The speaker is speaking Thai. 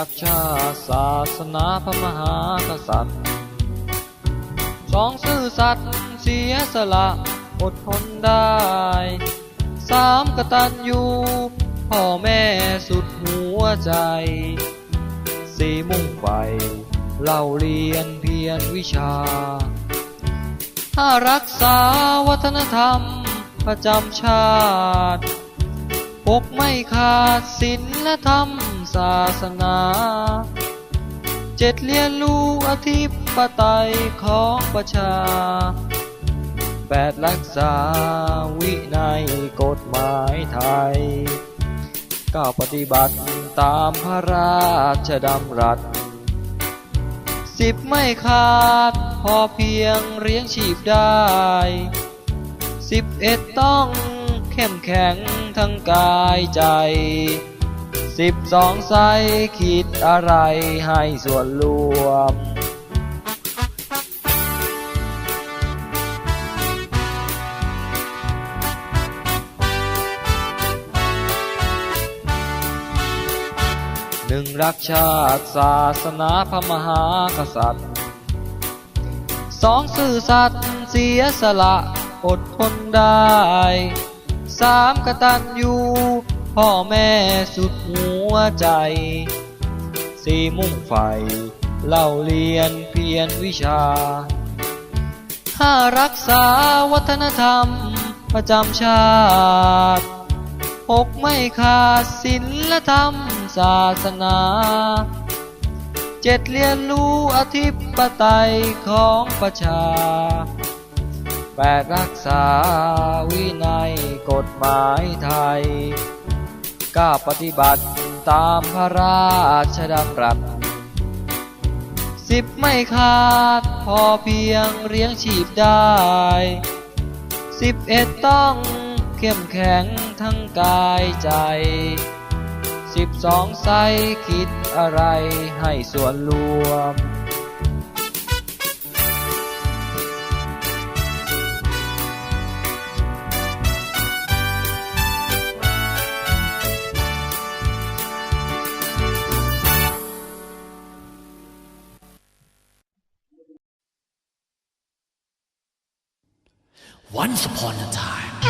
รักชาติศาสนาพระมหากษัตริย์สองซื่อสัตย์เสียสละอดทนได้สามกตัญญูพ่อแม่สุดหัวใจสี่มุ่งไปเล่าเรียนเพียรวิชาถ้ารักษาวัฒนธรรมประจำชาติ ปกไม่ขาดศีลธรรมศาสนา เจ็ดเรียนรู้อธิปไตยของประชา แปดรักษาวินัยกฎหมายไทยเก้าปฏิบัติตามพระราชดำรัสสิบไม่ขาดพอเพียงเลี้ยงชีพได้สิบเอ็ดต้อง เข้มแข็งทั้งกายใจสิบสองใสคิดอะไรให้ส่วนรวมหนึ่งรักชาติศาสนาพระมหากษัตริย์สองซื่อสัตย์เสียสละอดทนได้ สามกตัญญูพ่อแม่สุดหัวใจ สี่มุ่งใฝ่เล่าเรียนเพียรวิชาห้ารักษาวัฒนธรรมประจำชาติหกไม่ขาดศีลธรรมศาสนาเจ็ดเรียนรู้อธิปไตยของประชา แปดรักษาวินัยกฎหมายไทยก้าปฏิบัติตามพระราชดำรัสสิบไม่ขาดพอเพียงเลี้ยงชีพได้สิบเอ็ดต้องเข้มแข็งทั้งกายใจสิบสองใสคิดอะไรให้ส่วนรวม Once upon a time.